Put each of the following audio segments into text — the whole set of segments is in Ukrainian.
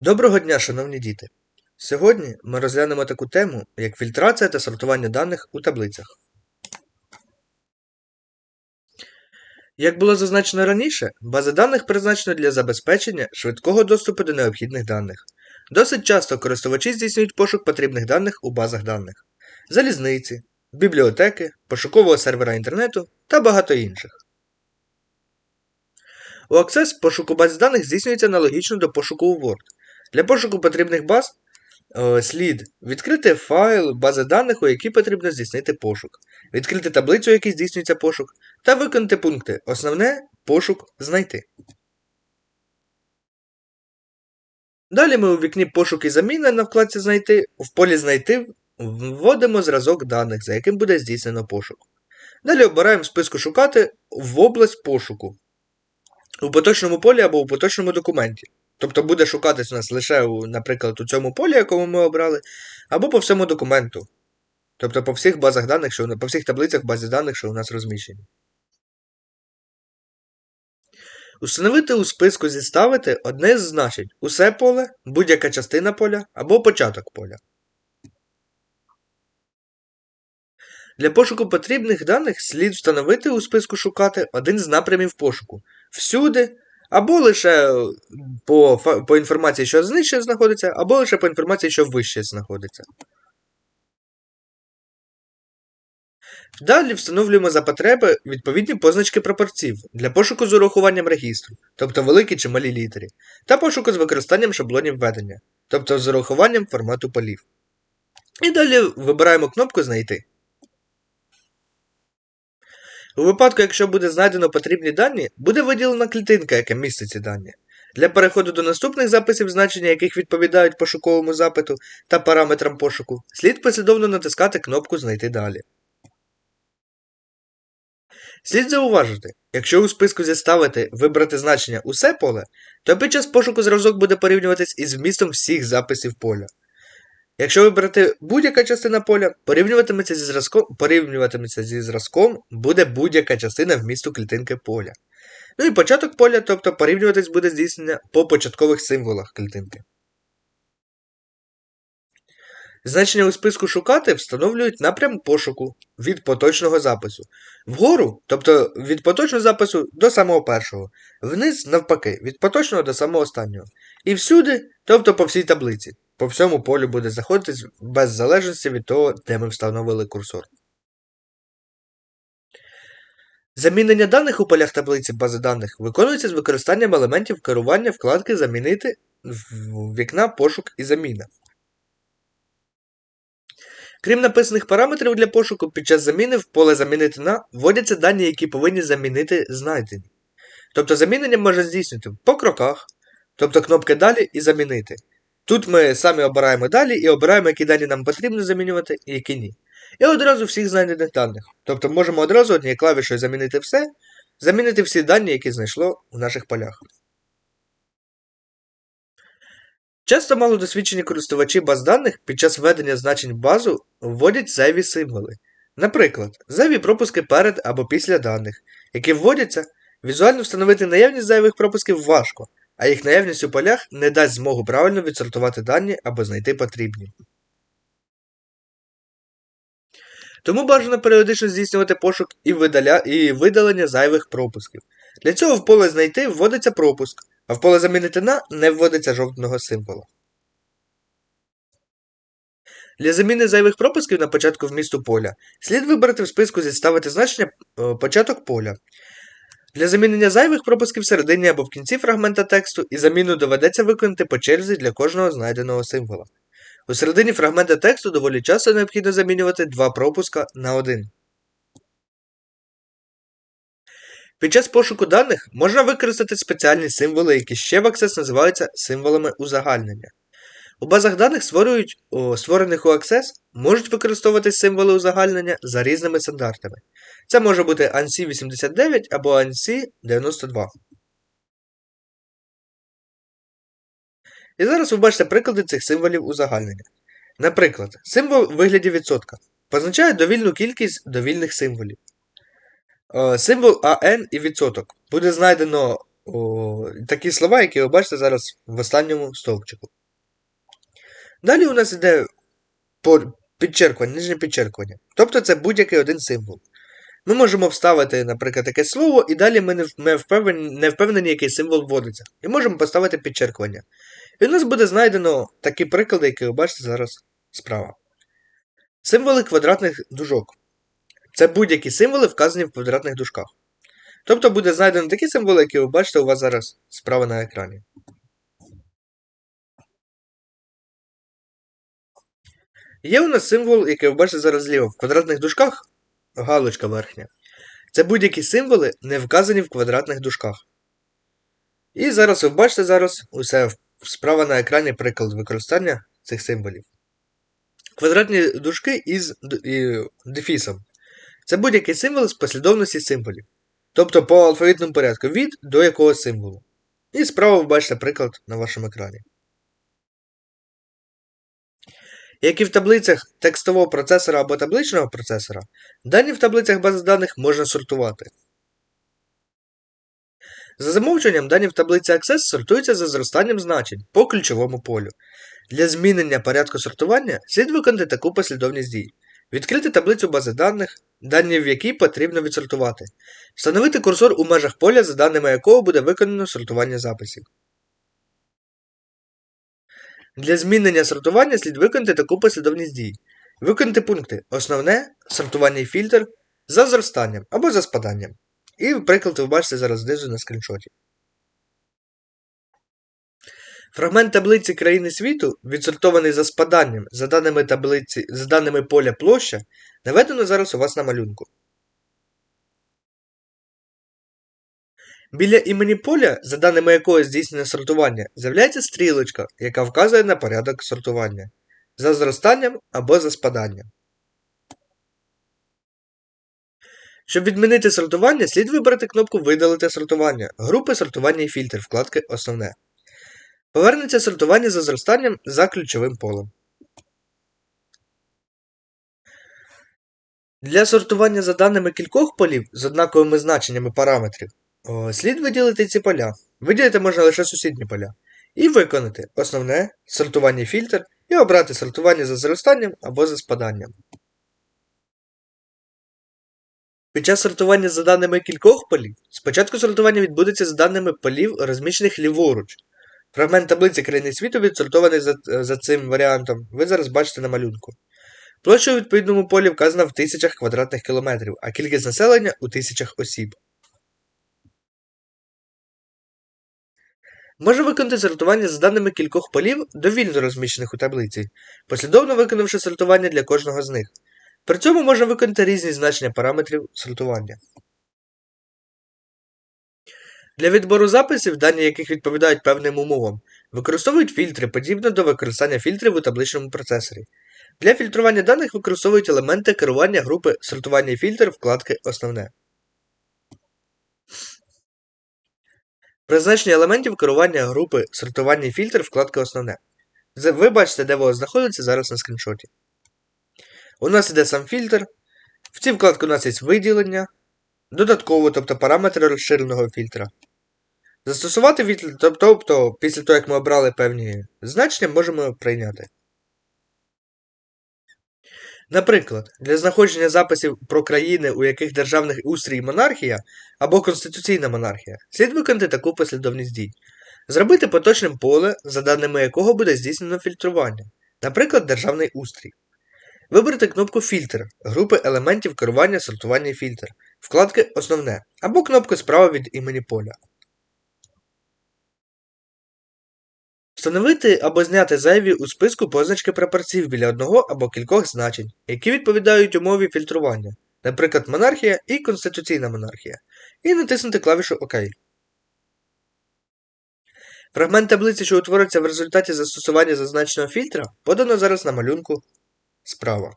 Доброго дня, шановні діти! Сьогодні ми розглянемо таку тему, як фільтрація та сортування даних у таблицях. Як було зазначено раніше, база даних призначена для забезпечення швидкого доступу до необхідних даних. Досить часто користувачі здійснюють пошук потрібних даних у базах даних, залізниці, бібліотеки, пошукового сервера інтернету та багато інших. У Access пошуку баз даних здійснюється аналогічно до пошуку у Word. Для пошуку потрібних баз е, слід відкрити файл бази даних, у якій потрібно здійснити пошук, відкрити таблицю, у якій здійснюється пошук, та виконати пункти Основне пошук знайти. Далі ми у вікні пошук і заміни на вкладці Знайти в полі Знайти вводимо зразок даних, за яким буде здійснено пошук. Далі обираємо в списку Шукати в область пошуку у поточному полі або у поточному документі. Тобто буде шукатись у нас лише, у, наприклад, у цьому полі, якому ми обрали, або по всьому документу. Тобто по всіх базах даних, що по всіх таблицях бази даних, що у нас розміщені. Установити у списку зіставити одне з значень усе поле, будь-яка частина поля або початок поля. Для пошуку потрібних даних слід встановити у списку шукати один з напрямів пошуку всюди, або лише по по інформації, що нижче знаходиться, або лише по інформації, що вище знаходиться. Далі встановлюємо за потреби відповідні позначки пропорців для пошуку з урахуванням регістру, тобто великі чи малі літери, та пошуку з використанням шаблонів введення, тобто з урахуванням формату полів. І далі вибираємо кнопку Знайти. У випадку, якщо буде знайдено потрібні дані, буде виділена клітинка, яка містить ці дані. Для переходу до наступних записів, значення яких відповідають пошуковому запиту та параметрам пошуку, слід послідовно натискати кнопку Знайти далі. Слід зауважити, якщо у списку зіставити вибрати значення усе поле, то під час пошуку зразок буде порівнюватись із вмістом всіх записів поля. Якщо вибрати будь-яка частина поля, порівнюватиметься зі зразком порівнюватиметься зі зразком буде будь-яка частина вмісту клітинки поля. Ну і початок поля, тобто порівнюватись буде здійснення по початкових символах клітинки. Значення у списку шукати встановлюють напрям пошуку від поточного запису. Вгору, тобто від поточного запису до самого першого, вниз, навпаки, від поточного до самого останнього. І всюди, тобто по всій таблиці по всьому полю буде заходити без залежності від того, де ми встановили курсор. Замінення даних у полях таблиці бази даних виконується з використанням елементів керування вкладки Замінити вікна Пошук і заміна. Крім написаних параметрів для пошуку, під час заміни в поле Замінити на вводяться дані, які повинні замінити знайдені. Тобто замінення можна здійснити по кроках, тобто кнопки Далі і Замінити. Тут ми самі обираємо далі і обираємо, які дані нам потрібно замінювати і які ні. І одразу всіх знайдених даних. Тобто можемо одразу однією клавішою замінити все, замінити всі дані, які знайшло у наших полях. Часто малодосвідчені користувачі баз даних під час введення значень базу вводять зайві символи. Наприклад, зайві пропуски перед або після даних, які вводяться, візуально встановити наявність зайвих пропусків важко, а їх наявність у полях не дасть змогу правильно відсортувати дані або знайти потрібні. Тому бажано періодично здійснювати пошук і, видаля... і видалення зайвих пропусків. Для цього в поле знайти вводиться пропуск, а в поле замінити на не вводиться жовтного символа. Для заміни зайвих пропусків на початку вмісту поля слід вибрати в списку зіставити значення е, початок поля. Для замінення зайвих пропусків всередині або в кінці фрагмента тексту і заміну доведеться виконати по черзі для кожного знайденого символа. У середині фрагмента тексту доволі часто необхідно замінювати два пропуска на один. Під час пошуку даних можна використати спеціальні символи, які ще в Access називаються символами узагальнення. У базах даних створених у Access можуть використовувати символи узагальнення за різними стандартами. Це може бути ANSI 89 або ANSI 92. І зараз ви бачите приклади цих символів узагальнення. Наприклад, символ в вигляді відсотка позначає довільну кількість довільних символів. Символ АН і відсоток буде знайдено такі слова, які ви бачите зараз в останньому стовпчику. Далі у нас йде підчеркування, нижнє підчеркування. Тобто це будь-який один символ. Ми можемо вставити, наприклад, якесь слово, і далі ми не впевнені, не впевнені, який символ вводиться. І можемо поставити підчеркування. І у нас буде знайдено такі приклади, які ви бачите зараз справа. Символи квадратних дужок. Це будь-які символи, вказані в квадратних дужках. Тобто буде знайдено такі символи, які ви бачите у вас зараз справа на екрані. Є у нас символ, який ви бачите зараз зліва. В квадратних дужках галочка верхня. Це будь-які символи, не вказані в квадратних дужках. І зараз ви бачите зараз усе справа на екрані приклад використання цих символів. Квадратні дужки із дефісом. Це будь-який символ з послідовності символів. Тобто по алфавітному порядку від до якогось символу. І справа ви бачите приклад на вашому екрані. Як і в таблицях текстового процесора або табличного процесора, дані в таблицях бази даних можна сортувати. За замовчуванням, дані в таблиці Access сортуються за зростанням значень по ключовому полю. Для змінення порядку сортування слід виконати таку послідовність дій. Відкрити таблицю бази даних, дані в якій потрібно відсортувати. Встановити курсор у межах поля, за даними якого буде виконано сортування записів. Для змінення сортування слід виконати таку послідовність дій. Виконати пункти Основне, сортування і фільтр за зростанням або за спаданням. І приклад ви бачите зараз знизу на скріншоті. Фрагмент таблиці країни світу, відсортований за спаданням за даними таблиці, за даними поля площа, наведено зараз у вас на малюнку. Біля імені поля, за даними якого здійснене сортування, з'являється стрілочка, яка вказує на порядок сортування за зростанням або за спаданням. Щоб відмінити сортування, слід вибрати кнопку Видалити сортування, групи сортування і фільтр вкладки Основне. Повернеться сортування за зростанням за ключовим полем. Для сортування за даними кількох полів з однаковими значеннями параметрів слід виділити ці поля. Виділити можна лише сусідні поля. І виконати основне сортування фільтр і обрати сортування за зростанням або за спаданням. Під час сортування за даними кількох полів, спочатку сортування відбудеться з даними полів, розміщених ліворуч. Фрагмент таблиці країни світу відсортований за, за цим варіантом, ви зараз бачите на малюнку. Площа у відповідному полі вказана в тисячах квадратних кілометрів, а кількість населення у тисячах осіб. Може виконати сортування за даними кількох полів, довільно розміщених у таблиці, послідовно виконавши сортування для кожного з них. При цьому можна виконати різні значення параметрів сортування. Для відбору записів, дані яких відповідають певним умовам, використовують фільтри, подібно до використання фільтрів у табличному процесорі. Для фільтрування даних використовують елементи керування групи сортування і фільтр вкладки Основне. Призначення елементів керування групи сортування фільтр вкладка Основне. Ви бачите, де воно знаходиться зараз на скріншоті. У нас іде сам фільтр. В цій вкладці у нас є виділення. Додатково, тобто параметри розширеного фільтра. Застосувати фільтр, тобто, після того, як ми обрали певні значення, можемо прийняти. Наприклад, для знаходження записів про країни, у яких державний устрій монархія або конституційна монархія, слід виконати таку послідовність дій. Зробити поточним поле, за даними якого буде здійснено фільтрування, наприклад, державний устрій. Вибрати кнопку Фільтр групи елементів керування сортування фільтр, вкладки Основне або кнопку справа від імені поля. Встановити або зняти зайві у списку позначки прапорців біля одного або кількох значень, які відповідають умові фільтрування, наприклад, монархія і конституційна монархія, і натиснути клавішу ОК. Фрагмент таблиці, що утвориться в результаті застосування зазначеного фільтра, подано зараз на малюнку справа.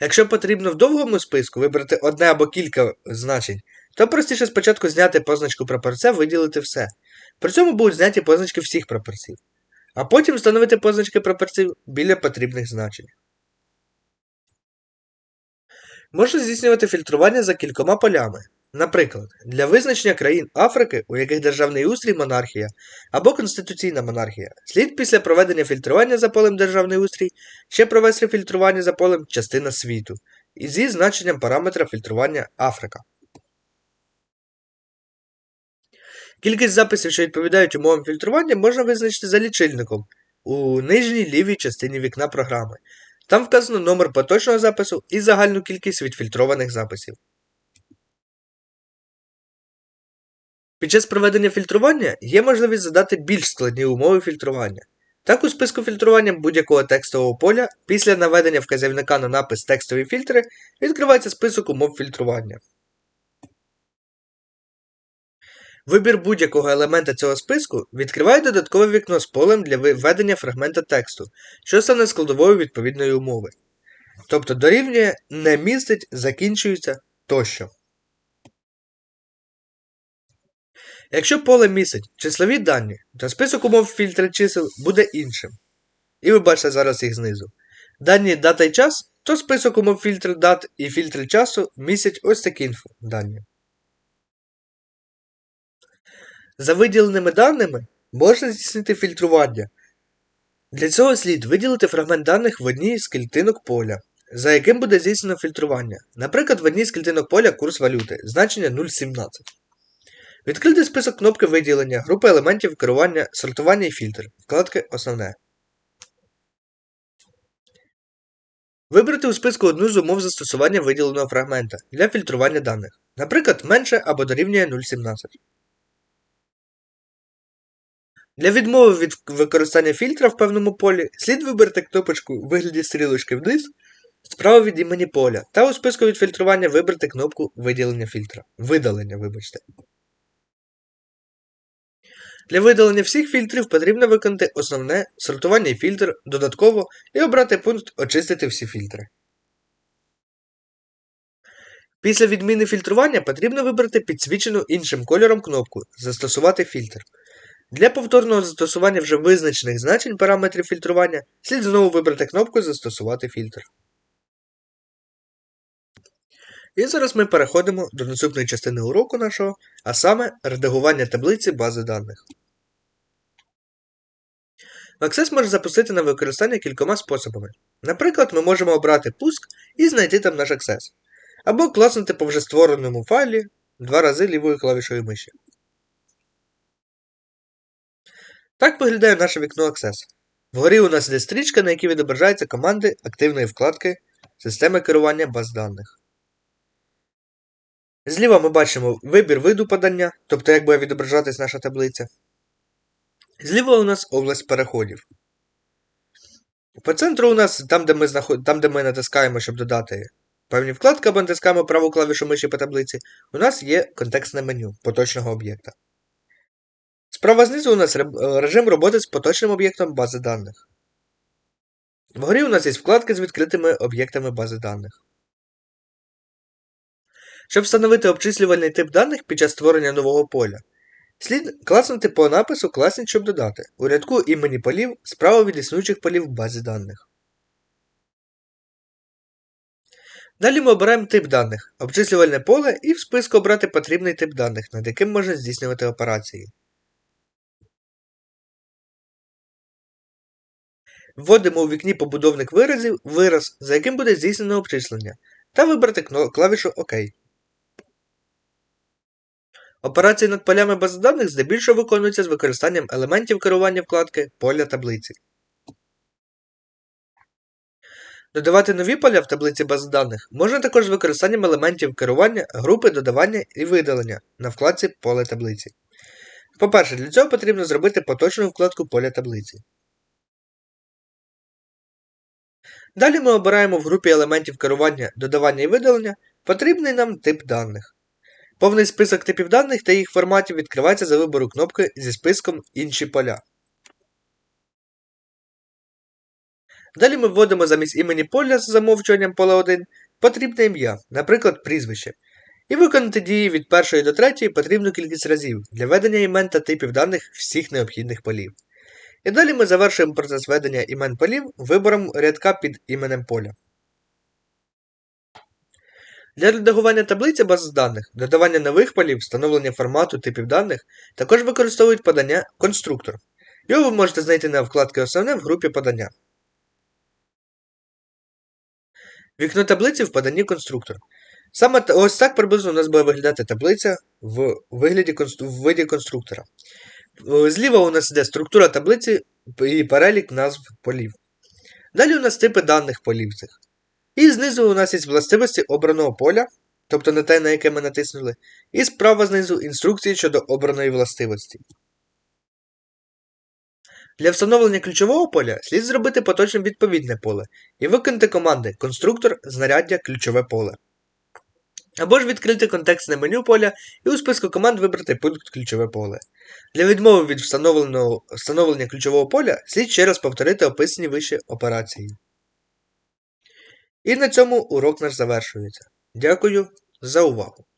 Якщо потрібно в довгому списку вибрати одне або кілька значень, то простіше спочатку зняти позначку прапорця, виділити все. При цьому будуть зняті позначки всіх прапорців, а потім встановити позначки прапорців біля потрібних значень. Можна здійснювати фільтрування за кількома полями. Наприклад, для визначення країн Африки, у яких державний устрій монархія або конституційна монархія, слід після проведення фільтрування за полем державний устрій ще провести фільтрування за полем частина світу і зі значенням параметра фільтрування Африка. Кількість записів, що відповідають умовам фільтрування, можна визначити за лічильником у нижній лівій частині вікна програми. Там вказано номер поточного запису і загальну кількість відфільтрованих записів. Під час проведення фільтрування є можливість задати більш складні умови фільтрування. Так, у списку фільтрування будь-якого текстового поля після наведення вказівника на напис текстові фільтри відкривається список умов фільтрування. Вибір будь-якого елемента цього списку відкриває додаткове вікно з полем для введення фрагмента тексту, що стане складовою відповідної умови. Тобто дорівнює не містить, закінчується тощо. Якщо поле містить числові дані, то список умов фільтра чисел буде іншим. І ви бачите зараз їх знизу. Дані дата і час, то список умов фільтр дат і фільтри часу містять ось такі дані. За виділеними даними можна здійснити фільтрування. Для цього слід виділити фрагмент даних в одній з клітинок поля, за яким буде здійснено фільтрування. Наприклад, в одній з клітинок поля курс валюти, значення 0,17. Відкрити список кнопки виділення, групи елементів керування, сортування і фільтр. Вкладки Основне. Вибрати у списку одну з умов застосування виділеного фрагмента для фільтрування даних. Наприклад, менше або дорівнює 0,17. Для відмови від використання фільтра в певному полі слід вибрати кнопочку у вигляді стрілочки вниз справа від імені поля та у списку відфільтрування вибрати кнопку виділення фільтра. Видалення, вибачте. Для видалення всіх фільтрів потрібно виконати основне сортування і фільтр додатково і обрати пункт Очистити всі фільтри. Після відміни фільтрування потрібно вибрати підсвічену іншим кольором кнопку Застосувати фільтр. Для повторного застосування вже визначених значень параметрів фільтрування слід знову вибрати кнопку Застосувати фільтр. І зараз ми переходимо до наступної частини уроку нашого, а саме редагування таблиці бази даних. Access може запустити на використання кількома способами. Наприклад, ми можемо обрати пуск і знайти там наш Access. Або класнути по вже створеному файлі два рази лівою клавішою миші. Так виглядає наше вікно Access. Вгорі у нас є стрічка, на якій відображаються команди активної вкладки системи керування баз даних. Зліва ми бачимо вибір виду подання, тобто як буде відображатись наша таблиця. Зліва у нас область переходів. По центру у нас, там, де ми знаход... там, де ми натискаємо, щоб додати певні вкладки, або натискаємо праву клавішу миші по таблиці, у нас є контекстне меню поточного об'єкта. Справа знизу у нас режим роботи з поточним об'єктом бази даних. Вгорі у нас є вкладки з відкритими об'єктами бази даних. Щоб встановити обчислювальний тип даних під час створення нового поля, слід класнути по напису класність, щоб додати у рядку імені полів справа від існуючих полів в базі даних. Далі ми обираємо тип даних, обчислювальне поле і в списку обрати потрібний тип даних, над яким можна здійснювати операції. Вводимо у вікні побудовник виразів вираз, за яким буде здійснено обчислення, та вибрати клавішу ОК. Операції над полями бази даних здебільшого виконуються з використанням елементів керування вкладки поля таблиці. Додавати нові поля в таблиці бази даних можна також з використанням елементів керування, групи додавання і видалення на вкладці поле таблиці. По-перше, для цього потрібно зробити поточну вкладку поля таблиці. Далі ми обираємо в групі елементів керування, додавання і видалення потрібний нам тип даних. Повний список типів даних та їх форматів відкривається за вибору кнопки зі списком Інші поля. Далі ми вводимо замість імені поля з замовчуванням поле 1 потрібне ім'я, наприклад, прізвище. І виконати дії від першої до третьої потрібну кількість разів для ведення імен та типів даних всіх необхідних полів. І далі ми завершуємо процес ведення імен полів вибором рядка під іменем поля. Для редагування таблиці баз даних, додавання нових полів, встановлення формату типів даних також використовують подання конструктор. Його ви можете знайти на вкладці Основне в групі подання. Вікно таблиці в поданні конструктор. Саме ось так приблизно у нас буде виглядати таблиця в, вигляді, в виді конструктора. Е, Зліва у нас йде структура таблиці і перелік назв полів. Далі у нас типи даних полів цих. І знизу у нас є властивості обраного поля, тобто на те, на яке ми натиснули, і справа знизу інструкції щодо обраної властивості. Для встановлення ключового поля слід зробити поточним відповідне поле і виконати команди конструктор, знаряддя, ключове поле. Або ж відкрити контекстне меню поля і у списку команд вибрати пункт ключове поле. Для відмови від встановленого, встановлення ключового поля слід ще раз повторити описані вище операції. І на цьому урок наш завершується. Дякую за увагу!